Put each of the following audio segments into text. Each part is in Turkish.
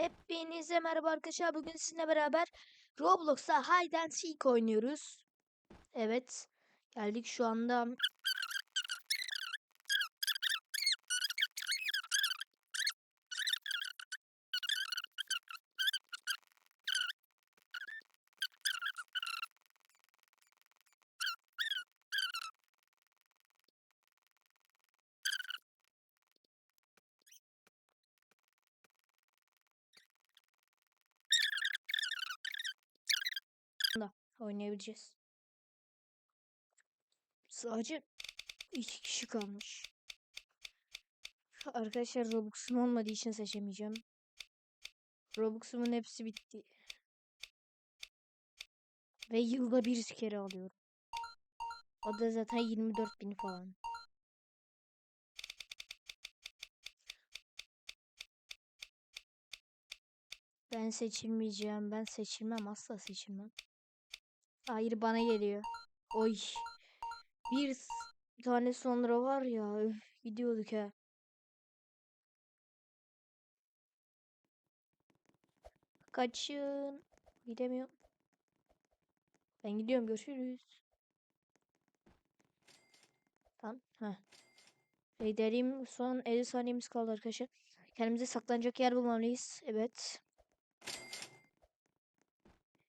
Hepinize merhaba arkadaşlar. Bugün sizinle beraber Roblox'ta Hide and Seek oynuyoruz. Evet. Geldik şu anda. Oynayabileceğiz. Sadece iki kişi kalmış. Arkadaşlar Robux'um olmadığı için seçemeyeceğim. Robux'umun hepsi bitti. Ve yılda bir kere alıyorum. O da zaten 24 bin falan. Ben seçilmeyeceğim. Ben seçilmem. Asla seçilmem. Hayır bana geliyor. Oy. Bir tane sonra var ya. Öf, gidiyorduk ha. Kaçın. Gidemiyorum. Ben gidiyorum. Görüşürüz. Tamam. Heh. Gidelim. Son 50 saniyemiz kaldı arkadaşlar. Kendimize saklanacak yer bulmalıyız. Evet.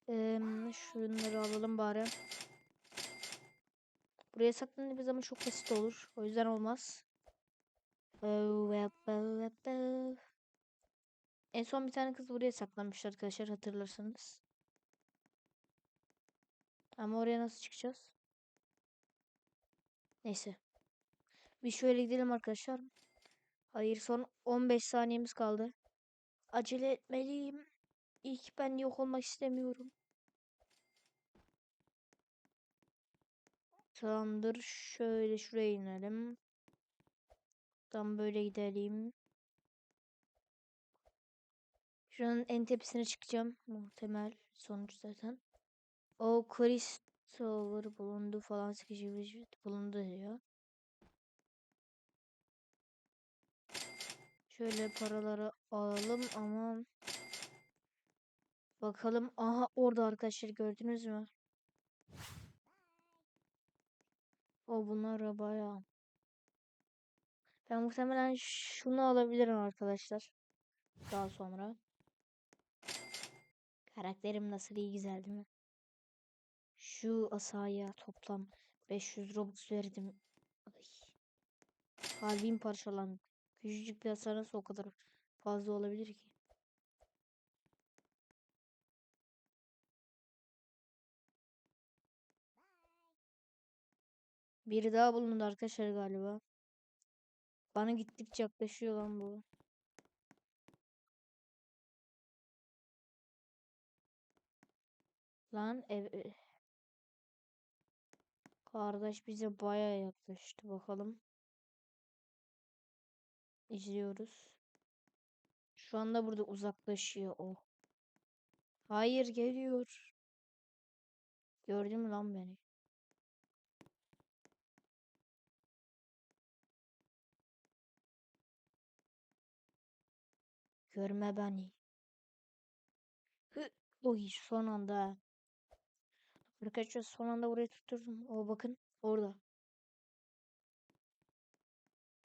Eee, şunları alalım bari. Buraya saklanabiliriz ama çok basit olur. O yüzden olmaz. En son bir tane kız buraya saklanmıştı arkadaşlar hatırlarsanız. Ama oraya nasıl çıkacağız? Neyse. Bir şöyle gidelim arkadaşlar. Hayır son 15 saniyemiz kaldı. Acele etmeliyim. İlk ben yok olmak istemiyorum. Tamamdır. Şöyle şuraya inelim. Tam böyle gidelim. Şuranın en tepesine çıkacağım. Muhtemel sonuç zaten. O Christopher bulundu falan sıkıcı bulundu diyor. Şöyle paraları alalım ama bakalım. Aha orada arkadaşlar gördünüz mü? O bunlar bayağı. Ben muhtemelen şunu alabilirim arkadaşlar. Daha sonra. Karakterim nasıl iyi güzel değil mi? Şu asaya toplam 500 Robux verdim. Ay. Kalbim parçalandı. Küçücük bir hasar nasıl o kadar fazla olabilir ki? Biri daha bulundu arkadaşlar galiba. Bana gittikçe yaklaşıyor lan bu. Lan ev... e- Kardeş bize baya yaklaştı bakalım. İzliyoruz. Şu anda burada uzaklaşıyor o. Hayır geliyor. Gördün mü lan beni? Görme beni. Hı, Oy son anda. Arkadaşlar son anda burayı tutturdum. O bakın orada.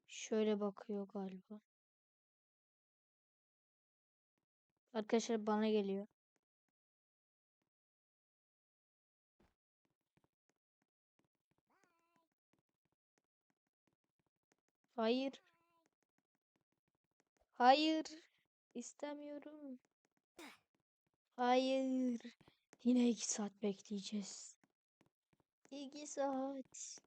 Şöyle bakıyor galiba. Arkadaşlar bana geliyor. Hayır. Hayır. İstemiyorum. Hayır. Yine iki saat bekleyeceğiz. İki saat.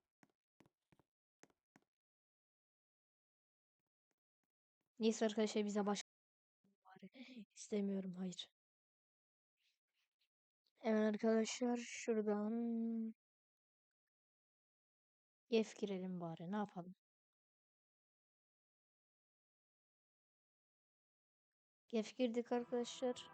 Neyse arkadaşlar bize baş. İstemiyorum hayır. Hemen arkadaşlar şuradan Gef girelim bari ne yapalım. Gef girdik arkadaşlar.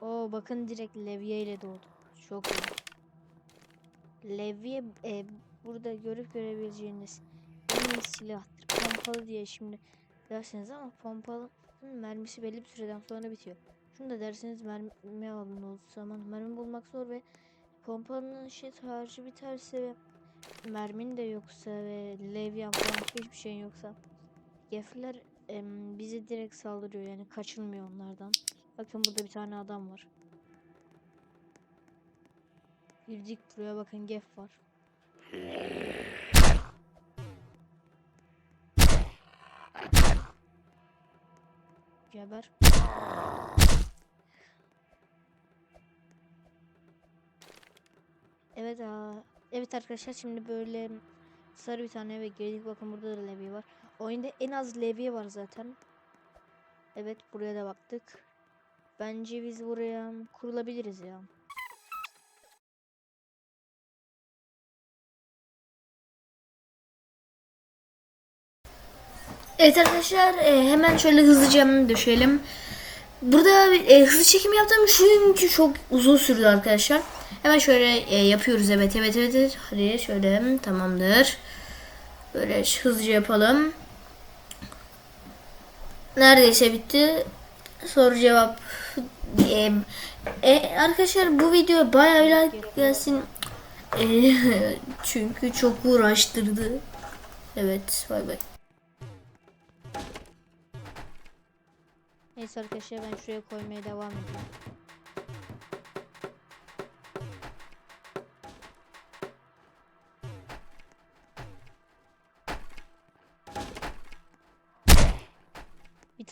O bakın direkt levye ile doğdu. Çok iyi. Levye e, burada görüp görebileceğiniz en iyi silahtır. Pompalı diye şimdi dersiniz ama pompalının mermisi belli bir süreden sonra bitiyor. Şunu da derseniz mermi alın o zaman mermi bulmak zor ve pompanın şey harcı biterse ve mermin de yoksa ve levyen falan hiçbir şeyin yoksa Gefler em, bize direkt saldırıyor yani kaçılmıyor onlardan. Bakın burada bir tane adam var. Girdik buraya bakın gef var. Geber. Evet aa, evet arkadaşlar şimdi böyle sarı bir tane eve girdik. Bakın burada da levye var. Oyunda en az levye var zaten. Evet buraya da baktık. Bence biz buraya kurulabiliriz ya. Evet arkadaşlar e, hemen şöyle hızlıca düşelim. Burada e, hızlı çekim yaptım çünkü çok uzun sürdü arkadaşlar. Hemen şöyle e, yapıyoruz evet evet evet. Hadi şöyle tamamdır. Böyle hızlıca yapalım. Neredeyse bitti. Soru cevap. E, e, arkadaşlar bu video bayağı like gelsin. E, çünkü çok uğraştırdı. Evet bay bay. Neyse arkadaşlar ben şuraya koymaya devam edeyim.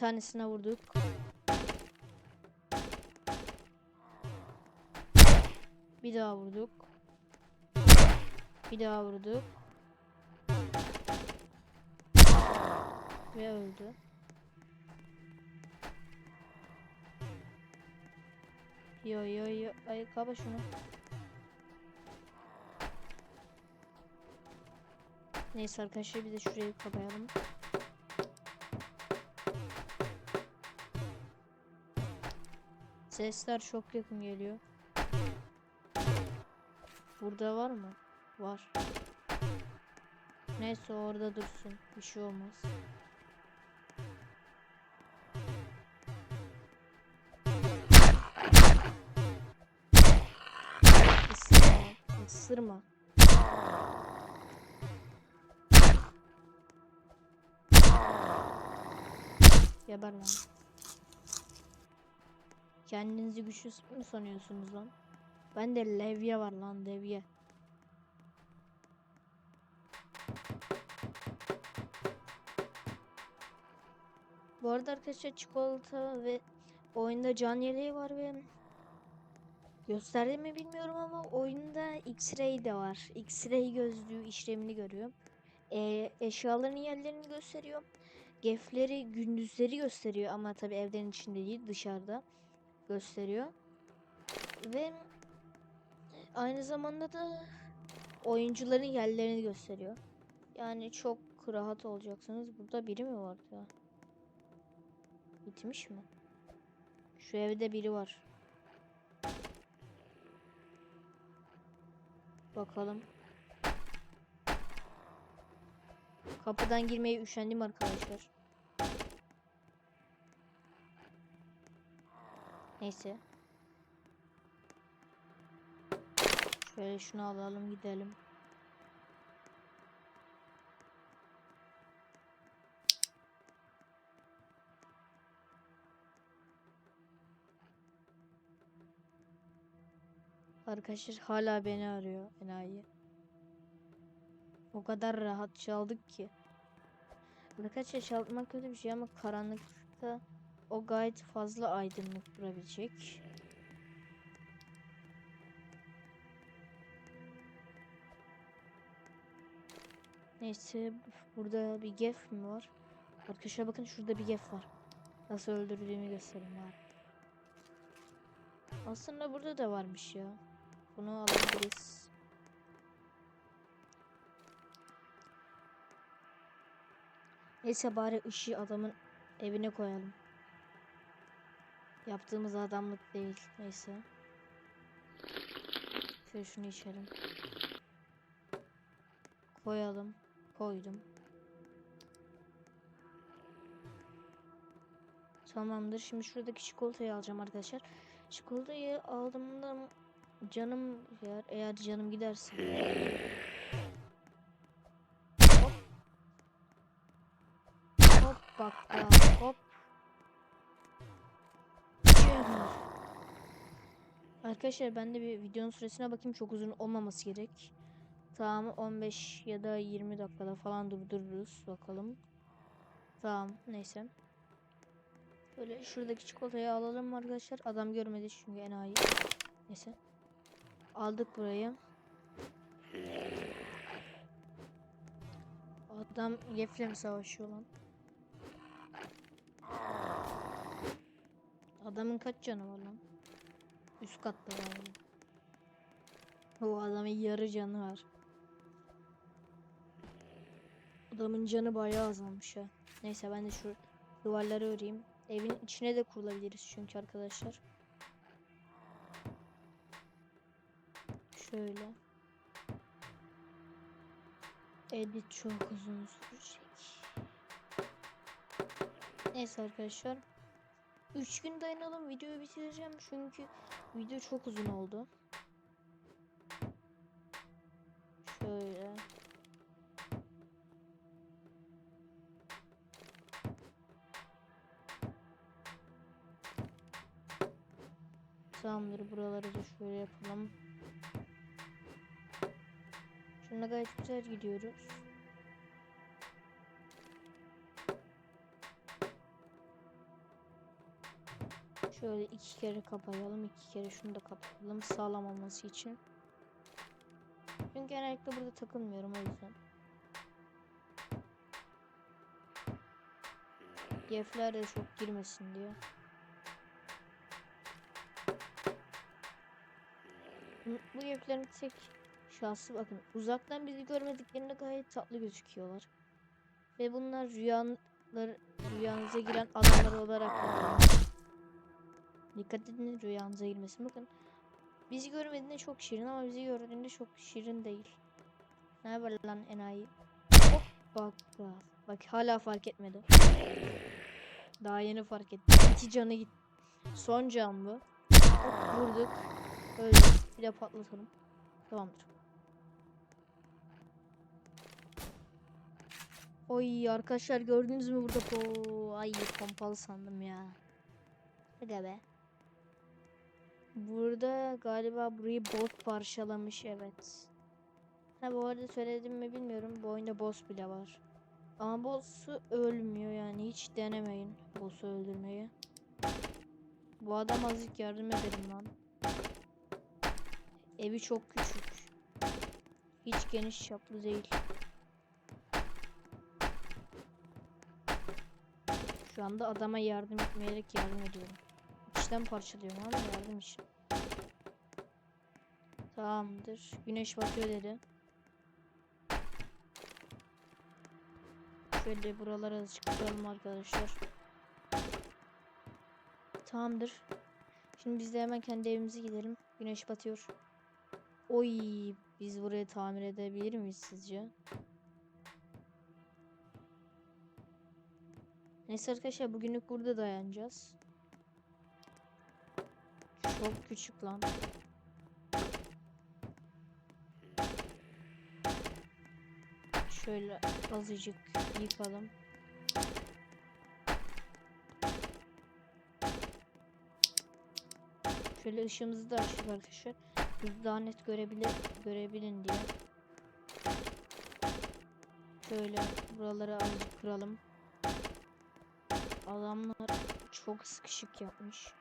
Tanesine vurduk. Bir daha vurduk. Bir daha vurduk. Ve öldü. Yo yo yo. Ay kaba şunu. Neyse arkadaşlar bir de şurayı kapayalım. Sesler çok yakın geliyor. Burada var mı? Var. Neyse orada dursun. Bir şey olmaz. Isırma. Isırma. Geber lan. Kendinizi güçlü mü sanıyorsunuz lan? Ben de levye var lan levye. Bu arada arkadaşlar çikolata ve oyunda can yeleği var ve Gösterdi mi bilmiyorum ama oyunda X-ray de var. X-ray gözlüğü işlemini görüyor. Ee, eşyaların yerlerini gösteriyor. Gefleri gündüzleri gösteriyor ama tabi evlerin içinde değil dışarıda gösteriyor. Ve aynı zamanda da oyuncuların yerlerini gösteriyor. Yani çok rahat olacaksınız. Burada biri mi vardı ya? Bitmiş mi? Şu evde biri var. Bakalım. Kapıdan girmeye üşendim arkadaşlar. Neyse. Şöyle şunu alalım gidelim. Arkadaşlar hala beni arıyor enayi. O kadar rahat çaldık ki. Arkadaşlar çalmak kötü bir şey ama karanlıkta o gayet fazla aydınlık durabilecek. Neyse burada bir gef mi var? Arkadaşlar bakın şurada bir gef var. Nasıl öldürdüğümü göstereyim var. Aslında burada da varmış ya. Bunu alabiliriz. Neyse bari ışığı adamın evine koyalım. Yaptığımız adamlık değil. Neyse. Şöyle şunu içelim. Koyalım. Koydum. Tamamdır. Şimdi şuradaki çikolatayı alacağım arkadaşlar. Çikolatayı aldığımda canım eğer, eğer canım giderse. Hop. Hop bak ya Arkadaşlar ben de bir videonun süresine bakayım çok uzun olmaması gerek. Tamam 15 ya da 20 dakikada falan durdururuz bakalım. Tamam neyse. Böyle şuradaki çikolatayı alalım arkadaşlar. Adam görmedi çünkü enayi. Neyse. Aldık burayı. Adam Yef'le savaşıyor lan? Adamın kaç canı var lan? Üst katta galiba. Adamın yarı canı var. Adamın canı bayağı azalmış ya. Neyse ben de şu duvarları öreyim. Evin içine de kurulabiliriz çünkü arkadaşlar. Şöyle. Edit çok uzun sürecek. Neyse arkadaşlar. 3 gün dayanalım videoyu bitireceğim çünkü video çok uzun oldu. Şöyle. Tamamdır buraları da şöyle yapalım. Şuna gayet güzel gidiyoruz. Şöyle iki kere kapayalım. iki kere şunu da kapatalım. Sağlam olması için. Çünkü genellikle burada takılmıyorum o yüzden. Yefler de çok girmesin diye. Bu- yeflerin tek şahsı bakın uzaktan bizi görmediklerinde gayet tatlı gözüküyorlar. Ve bunlar rüyalar, rüyanıza giren adamlar olarak. Dikkat edin rüyanıza girmesin. Bakın bizi görmediğinde çok şirin ama bizi gördüğünde çok şirin değil. Ne haber lan enayi? Hop bak bak. Bak hala fark etmedi. Daha yeni fark etti. İki canı git. Son can bu. Vurduk. Öyle bir de patlatalım. Tamamdır. Oy arkadaşlar gördünüz mü burada po ay pompalı sandım ya. Hadi be. Burada galiba burayı bot parçalamış evet. Ha bu arada söyledim mi bilmiyorum. Bu oyunda boss bile var. Ama boss'u ölmüyor yani hiç denemeyin boss'u öldürmeyi. Bu adam azıcık yardım edelim lan. Evi çok küçük. Hiç geniş çaplı değil. Şu anda adama yardım etmeyerek yardım ediyorum. İçten parçalıyorum ama yardım için. Tamamdır. Güneş batıyor dedi. Şöyle buralara kıralım arkadaşlar. Tamamdır. Şimdi biz de hemen kendi evimize gidelim. Güneş batıyor. Oy, biz burayı tamir edebilir miyiz sizce? Neyse arkadaşlar bugünlük burada dayanacağız. Çok küçük lan. Şöyle azıcık yıkalım. Şöyle ışığımızı da açtık arkadaşlar. Biz daha net görebilir, görebilin diye. Şöyle buraları azıcık kıralım. Adamlar çok sıkışık yapmış.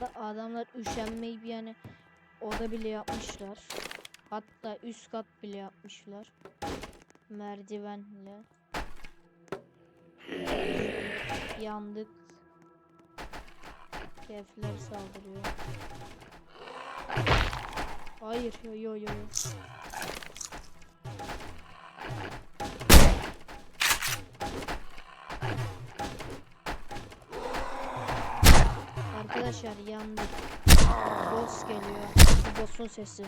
Hatta adamlar üşenmeyip yani oda bile yapmışlar. Hatta üst kat bile yapmışlar. Merdivenle. Yandık. Kefler saldırıyor. Hayır yo yo yo. Arkadaşlar yandık. Boss geliyor. Bu boss'un sesi.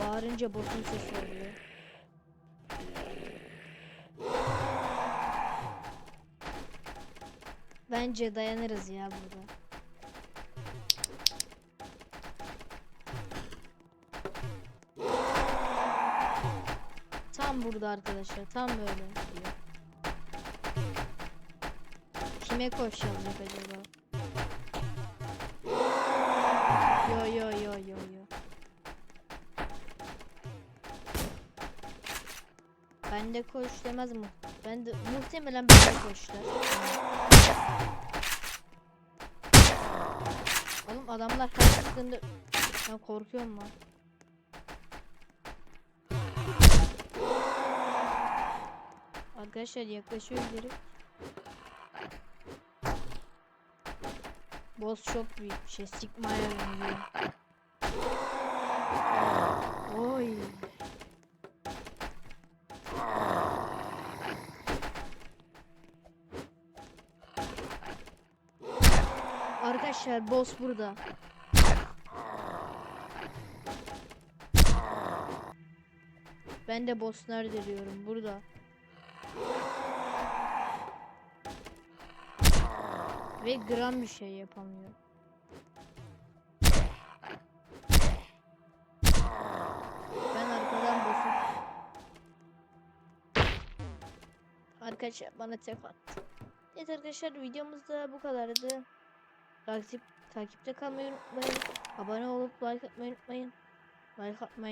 Bağırınca boss'un sesi oluyor. Bence dayanırız ya burada. Tam burada arkadaşlar. Tam böyle. Kime koşacağız acaba? Yo yo yo yo yo. Ben de koş demez mi? Ben de muhtemelen ben de koşlar. Oğlum adamlar her çıktığında ben korkuyorum lan. Arkadaşlar yaklaşıyor geri. Boss çok büyük bir şey. Sigma'ya benziyor. Oy. Arkadaşlar boss burada. Ben de boss nerede diyorum burada. Ve gram bir şey yapamıyor. Ben arkadan boss'u Arkadaşlar bana tek attı. Evet arkadaşlar videomuz da bu kadardı. Takip, takipte kalmayı unutmayın. Abone olup like atmayı unutmayın. Like atmayı